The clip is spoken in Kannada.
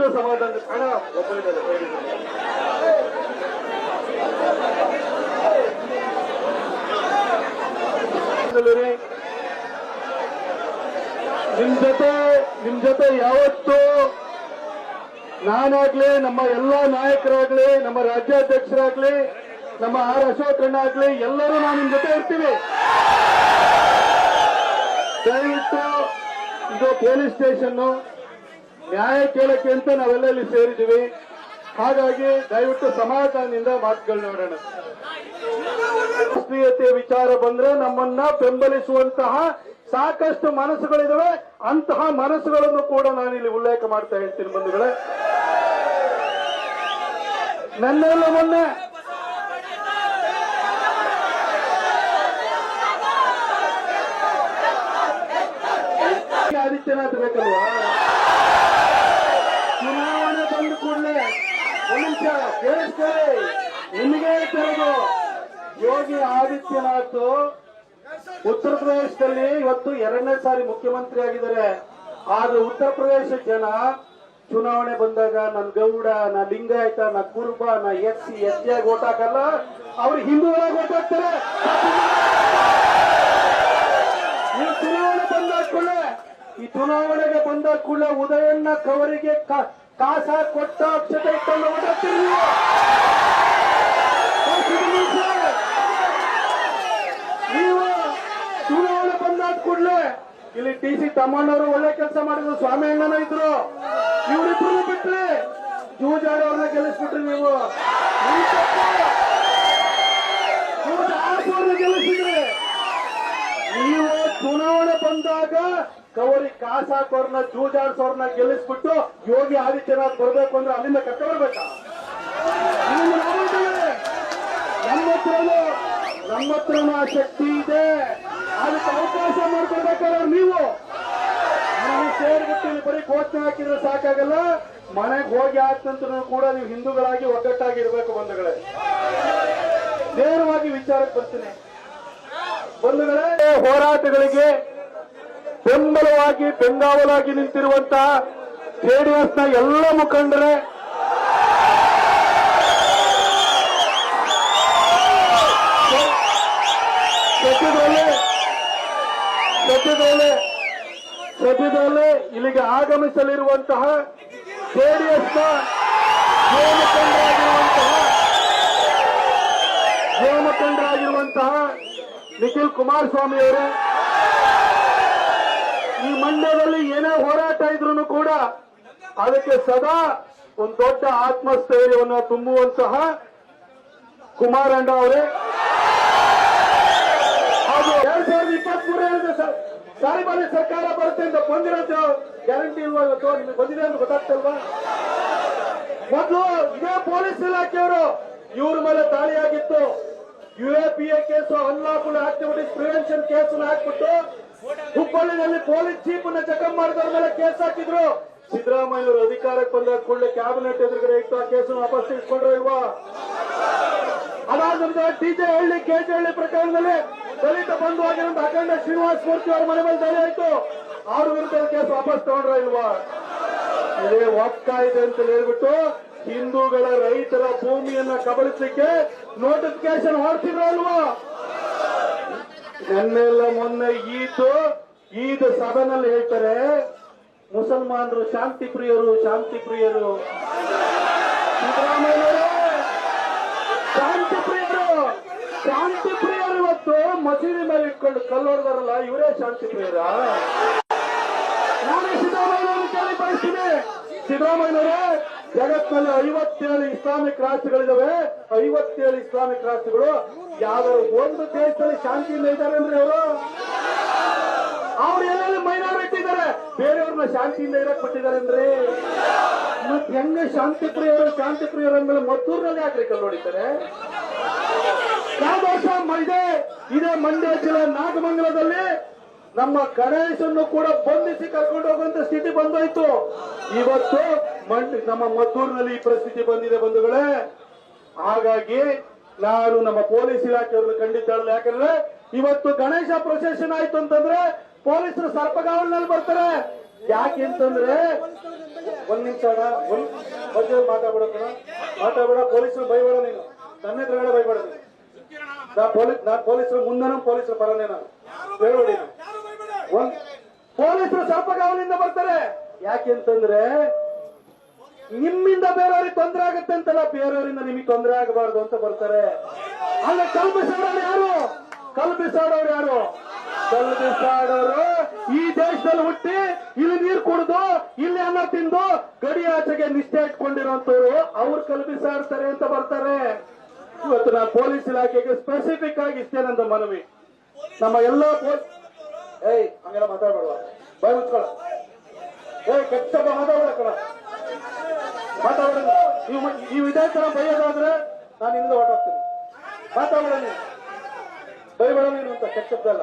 ದಯವಿಟ್ಟು ಸಮಾಧಾನ ಹಣ ನಿಮ್ ಜೊತೆ ನಿಮ್ ಜೊತೆ ಯಾವತ್ತು ನಾನಾಗ್ಲಿ, ನಮ್ಮ ಎಲ್ಲಾ ನಾಯಕರಾಗ್ಲಿ, ನಮ್ಮ ರಾಜ್ಯಾಧ್ಯಕ್ಷರಾಗ್ಲಿ, ನಮ್ಮ ಆರ್ ಅಶೋಕಣ್ಣ ಆಗ್ಲಿ, ಎಲ್ಲರೂ ನಾವು ನಿಮ್ ಜೊತೆ ಇರ್ತೀವಿ. ದಯವಿಟ್ಟು ಇದು ಪೊಲೀಸ್ ಸ್ಟೇಷನ್ ನ್ಯಾಯ ಕೇಳಕ್ಕೆ ಅಂತ ನಾವೆಲ್ಲ ಇಲ್ಲಿ ಸೇರಿದ್ದೀವಿ. ಹಾಗಾಗಿ ದಯವಿಟ್ಟು ಸಮಾಧಾನದಿಂದ ಮಾತುಗಳು ನೋಡೋಣ ರಾಷ್ಟ್ರೀಯತೆ ವಿಚಾರ ಬಂದ್ರೆ ನಮ್ಮನ್ನ ಬೆಂಬಲಿಸುವಂತಹ ಸಾಕಷ್ಟು ಮನಸ್ಸುಗಳಿದಾವೆ. ಅಂತಹ ಮನಸ್ಸುಗಳನ್ನು ಕೂಡ ನಾನು ಇಲ್ಲಿ ಉಲ್ಲೇಖ ಮಾಡ್ತಾ ಹೇಳ್ತೀನಿ ಬಂಧುಗಳೇ. ನನ್ನೆಲ್ಲ ಮೊನ್ನೆ ಆದಿತ್ಯನಾಥ್ ಬೇಕಲ್ವಾ ಚುನಾವಣೆ ಬಂದ ಕೂಡಲೇ ಒಂದು ನಿಮಿಷ ಕೇಳಿಸ್ಕೊಳ್ಳಿ ನಿಮಗೆ ಹೇಳ್ತಿರೋದು ಯೋಗಿ ಆದಿತ್ಯನಾಥ್ ಉತ್ತರ ಪ್ರದೇಶದಲ್ಲಿ ಇವತ್ತು ಎರಡನೇ ಸಾರಿ ಮುಖ್ಯಮಂತ್ರಿ ಆಗಿದ್ದಾರೆ. ಆದ್ರೆ ಉತ್ತರ ಪ್ರದೇಶ ಜನ ಚುನಾವಣೆ ಬಂದಾಗ ನನ್ ಗೌಡ, ನಾ ಲಿಂಗಾಯತ, ನ ಕುರುಬ, ನಾ ಎಸ್ ಸಿ, ಎಸ್ ಆಗಿ ಓಟ್ ಹಾಕಲ್ಲ, ಅವ್ರು ಹಿಂದೂಗಳಾಗಿ ಓಟ್ ಹಾಕ್ತಾರೆ. ಈ ಚುನಾವಣೆ ಬಂದ ಕೂಡಲೇ, ಈ ಚುನಾವಣೆಗೆ ಬಂದ ಕೂಡಲೇ ಉದಯಣ್ಣ ಕವರಿಗೆ ಕಾಸ ಕೊಟ್ಟ ಅಕ್ಷತೆ ಇಟ್ಕೊಂಡು ಹಾಕ್ತೀರಿ ನೀವು ನೀವು ಚುನಾವಣೆ ಬಂದಾದ ಕೂಡಲೇ ಇಲ್ಲಿ ಟಿ ಸಿ ತಮ್ಮಣ್ಣವರು ಒಳ್ಳೆ ಕೆಲಸ ಮಾಡಿದ್ರು, ಸ್ವಾಮಿ ಅಣ್ಣನ ಇದ್ರು. ಇವರಿಬ್ರು ಬಿಟ್ರಿ. ಜೂಜಾಡಿ ಅವ್ರನ್ನ ಗೆಲ್ಲಿಸ್ಬಿಟ್ರಿ ನೀವು. ನೀವು ಚುನಾವಣೆ ಬಂದಾಗ ಕವರಿ ಕಾಸಾಕೋರ್ನ ಜೂಜಾಡ್ಸೋರ್ನ ಗೆಲ್ಲಿಸ್ಬಿಟ್ಟು ಯೋಗಿ ಆದಿತ್ಯನಾಥ್ ಬರ್ಬೇಕು ಅಂದ್ರೆ ಅಲ್ಲಿಂದ ಕಟ್ಟ. ನಮ್ಮ ಹತ್ರನೂ ನಮ್ಮ ಹತ್ರನೂ ಆ ಶಕ್ತಿ ಇದೆ. ಅದಕ್ಕೆ ಅವಕಾಶ ಮಾಡ್ಕೊಡ್ಬೇಕಾದ್ರೆ ನೀವು. ನೀವು ಸೇರ್ಬಿಟ್ಟು ಬರೀ ಘೋಷಣೆ ಹಾಕಿದ್ರೆ ಸಾಕಾಗಲ್ಲ. ಮನೆಗೆ ಹೋಗಿ ನಂತರ ಕೂಡ ನೀವು ಹಿಂದೂಗಳಾಗಿ ಒಗ್ಗಟ್ಟಾಗಿ ಇರಬೇಕು ಬಂಧುಗಳೇ. ನೇರವಾಗಿ ವಿಚಾರಕ್ಕೆ ಬರ್ತೀನಿ. ಬಂಧುಗಳೇ, ಹೋರಾಟಗಳಿಗೆ ಬೆಂಬಲವಾಗಿ ಬೆಂಗಾವಲಾಗಿ ನಿಂತಿರುವಂತಹ ಜೆಡಿಎಸ್ನ ಎಲ್ಲ ಮುಖಂಡರೇ ಸದ್ಯದಲ್ಲೇ ಸದ್ಯದಲ್ಲೇ ಇಲ್ಲಿಗೆ ಆಗಮಿಸಲಿರುವಂತಹ ಜೆಡಿಎಸ್ನ ಯುವ ಮುಖಂಡರಾಗಿರುವಂತಹ ನಿಖಿಲ್ ಕುಮಾರಸ್ವಾಮಿ ಅವರು ಈ ಮಂಡ್ಯದಲ್ಲಿ ಏನೇ ಹೋರಾಟ ಇದ್ರು ಕೂಡ ಅದಕ್ಕೆ ಸದಾ ಒಂದು ದೊಡ್ಡ ಆತ್ಮಸ್ಥೈರ್ಯವನ್ನು ತುಂಬುವಂತಹ ಕುಮಾರಣ್ಣ ಅವರೇ. ಹಾಗೂ ಮೂರರಲ್ಲಿ ಸಾರಿ ಬಾರಿ ಸರ್ಕಾರ ಬರುತ್ತೆ ಅಂತ ಬಂದಿರೋದು ಗ್ಯಾರಂಟಿ ಇಲ್ವಾ ಇವತ್ತು? ನಿಮಗೆ ಬಂದಿದೆ ಅಂತ ಗೊತ್ತಾಗ್ತಲ್ವಾ? ಮೊದಲು ಇದೇ ಪೊಲೀಸ್ ಇಲಾಖೆಯವರು ಇವ್ರ ಮೇಲೆ ದಾಳಿಯಾಗಿತ್ತು U A P A case unlawful activities prevention case ಹಾಕ್ಬಿಟ್ಟು ಹುಬ್ಬಳ್ಳಿನಲ್ಲಿ ಪೊಲೀಸ್ ಚೀಫ್ನ ಚೆಕಪ್ ಮಾಡಿದವ್ರ ಮೇಲೆ ಕೇಸ್ ಹಾಕಿದ್ರು. ಸಿದ್ದರಾಮಯ್ಯವರು ಅಧಿಕಾರಕ್ಕೆ ಬಂದ ಕೂಡಲೇ ಕ್ಯಾಬಿನೆಟ್ ಎದುರುಗಡೆ ಇಟ್ಟು ಆ ಕೇಸನ್ನು ವಾಪಸ್ ತೆಗೆದುಕೊಂಡ್ರು ಇಲ್ವಾ? ಅದಾದ ನಂತರ ಟಿಜೆ ಹಳ್ಳಿ ಕೆಜೆ ಹಳ್ಳಿ ಪ್ರಕರಣದಲ್ಲಿ ದಲಿತ ಬಂಧು ಆಗಿರುವಂತ ಅಖಂಡ ಶ್ರೀನಿವಾಸ ಮೂರ್ತಿ ಅವರ ಮನೆ ಮೇಲೆ ದಾಳಿ ಆಯ್ತು ಅವ್ರ ವಿರುದ್ಧ ಕೇಸ್ ವಾಪಸ್ ತಗೊಂಡ್ರ ಇಲ್ವಾ? ಇದೇ ಇದೆ ಅಂತ ಹೇಳ್ಬಿಟ್ಟು ಹಿಂದೂಗಳ ರೈತರ ಭೂಮಿಯನ್ನ ಕಬಳಿಸಲಿಕ್ಕೆ ನೋಟಿಫಿಕೇಶನ್ ಹೊರಟಿದ್ರು ಅಲ್ವಾ ನೆನ್ನೆಲ್ಲ ಮೊನ್ನೆ ಈದು, ಈದ್ ಸಭೆನಲ್ಲಿ ಹೇಳ್ತಾರೆ, ಮುಸಲ್ಮಾನರು ಶಾಂತಿ ಪ್ರಿಯರು ಶಾಂತಿ ಪ್ರಿಯರು ಸಿದ್ದರಾಮಯ್ಯನವರೇ ಶಾಂತಿ ಪ್ರಿಯರು ಶಾಂತಿ ಪ್ರಿಯರು ಇವತ್ತು ಮಸೀದಿ ಮೇಲೆ ಇಟ್ಕೊಂಡು ಕಲ್ಲೋಡ್ದಾರಲ್ಲ ಇವರೇ ಶಾಂತಿ ಪ್ರಿಯರ. ನಾನು ಸಿದ್ದರಾಮಯ್ಯನವರು ಕೇಳಿ ಬಯಸ್ತೀನಿ. ಸಿದ್ದರಾಮಯ್ಯನವರೇ, ಜಗತ್ತಿನಲ್ಲಿ ಐವತ್ತೇಳು ಇಸ್ಲಾಮಿಕ್ ರಾಷ್ಟ್ರಗಳಿದಾವೆ ಐವತ್ತೇಳು ಇಸ್ಲಾಮಿಕ್ ರಾಷ್ಟ್ರಗಳು ಯಾವ್ದಾದ್ರು ಒಂದು ದೇಶದಲ್ಲಿ ಶಾಂತಿಯಿಂದ ಇದ್ದಾರೆ ಅಂದ್ರೆ ಅವರು? ಅವ್ರು ಎಲ್ಲೆಲ್ಲಿ ಮೈನಾರಿಟಿ ಇದ್ದಾರೆ? ಬೇರೆಯವ್ರನ್ನ ಶಾಂತಿಯಿಂದ ಇರಕ್ ಬಿಟ್ಟಿದ್ದಾರೆ ಅಂದ್ರೆ? ಮತ್ ಹೆಂಗ ಶಾಂತಿ ಪ್ರಿಯರು ಶಾಂತಿ ಪ್ರಿಯರು ಅಂದ್ಮೇಲೆ ಮದ್ದೂರಿನಲ್ಲಿ ಯಾಕ್ರಿ ಕಲ್ಲು ಹೊಡಿತಾರೆ ಯಾವ ಇದೇ ಮಂಡ್ಯ ಜಿಲ್ಲೆ ನಾಗಮಂಗಲದಲ್ಲಿ ನಮ್ಮ ಗಣೇಶನ್ನು ಕೂಡ ಬಂಧಿಸಿ ಕರ್ಕೊಂಡು ಹೋಗುವಂತ ಸ್ಥಿತಿ ಬಂದೋಯ್ತು. ಇವತ್ತು ನಮ್ಮ ಮದ್ದೂರಿನಲ್ಲಿ ಈ ಪರಿಸ್ಥಿತಿ ಬಂದಿದೆ ಬಂಧುಗಳೇ. ಹಾಗಾಗಿ ನಾನು ನಮ್ಮ ಪೊಲೀಸ್ ಇಲಾಖೆಯವ್ರನ್ನ ಖಂಡಿತ ಯಾಕಂದ್ರೆ ಇವತ್ತು ಗಣೇಶ ಪ್ರೊಸೆಷನ್ ಆಯ್ತು ಅಂತಂದ್ರೆ ಪೊಲೀಸರು ಸರ್ಪಗಾವಲಿನಲ್ಲಿ ಬರ್ತಾರೆ. ಯಾಕೆ ಅಂತಂದ್ರೆ ಒಂದ್ ನಿಮಿಷ ಒಂದ್ ಮಾತಾಡ್ಬೇಡ ಮಾತಾಡ್ಬೇಡ, ಪೊಲೀಸರು ಬೈಬೇಡ ನೀನು. ತನ್ನ ನೀನು ನಾ ಪೊಲೀಸ್ ನಾ ಪೊಲೀಸರು ಮುಂದನೂ ಪೊಲೀಸರು ಪರನೇ ನಾನು. ಹೇಳ್ಬೇಡಿ. ಒಂದ್ ಪೊಲೀಸರು ಸರ್ಪಗಾವಲಿಂದ ಬರ್ತಾರೆ. ಯಾಕೆಂತಂದ್ರೆ ನಿಮ್ಮಿಂದ ಬೇರೆಯವ್ರಿಗೆ ತೊಂದರೆ ಆಗುತ್ತೆ ಅಂತಲ್ಲ ಬೇರೆಯವರಿಂದ ನಿಮಗೆ ತೊಂದರೆ ಆಗಬಾರ್ದು ಅಂತ ಬರ್ತಾರೆ. ಅಲ್ಲ ಕಲ್ಪಿಸೋರು ಯಾರು? ಕಲ್ಪಿಸಾಡೋರು ಯಾರು? ಕಲ್ಪಿಸಾಡೋರು ಈ ದೇಶದಲ್ಲಿ ಹುಟ್ಟಿ ಇಲ್ಲಿ ನೀರು ಕುಡಿದು ಇಲ್ಲಿ ಅನ್ನ ತಿಂದು ಗಡಿ ಆಚೆಗೆ ನಿಷ್ಠೆ ಇಟ್ಕೊಂಡಿರುವಂತವ್ರು ಅವ್ರು ಕಲ್ಪಿಸಾಡ್ತಾರೆ ಅಂತ ಬರ್ತಾರೆ. ಇವತ್ತು ನಾನು ಪೊಲೀಸ್ ಇಲಾಖೆಗೆ ಸ್ಪೆಸಿಫಿಕ್ ಆಗಿ ಇಷ್ಟೇ ನಂದು ಮನವಿ. ನಮ್ಮ ಎಲ್ಲ ಏಯ್, ಹಂಗೆಲ್ಲ ಮಾತಾಡ್ಬೇಡ ಬಾಯ್ ಮುಚ್ಕೊಳ್ಳ. ಏಯ್, ಕೆಟ್ಟ ಮಾತಾಡ್ಬೇಡ ಕಣ. ಮಾತಾಡ ನೀವು ನೀವು ಇದೇ ತರ ಬೈಯೋದಾದ್ರೆ ನಾನು ಹಿಂದೆ ಹೊರಟೋಗ್ತೀನಿ. ಮಾತಾಡೋಣ ಬೈಬೇಡ ನೀನು ಅಂತ ಕೆಟ್ಟದ್ದಲ್ಲ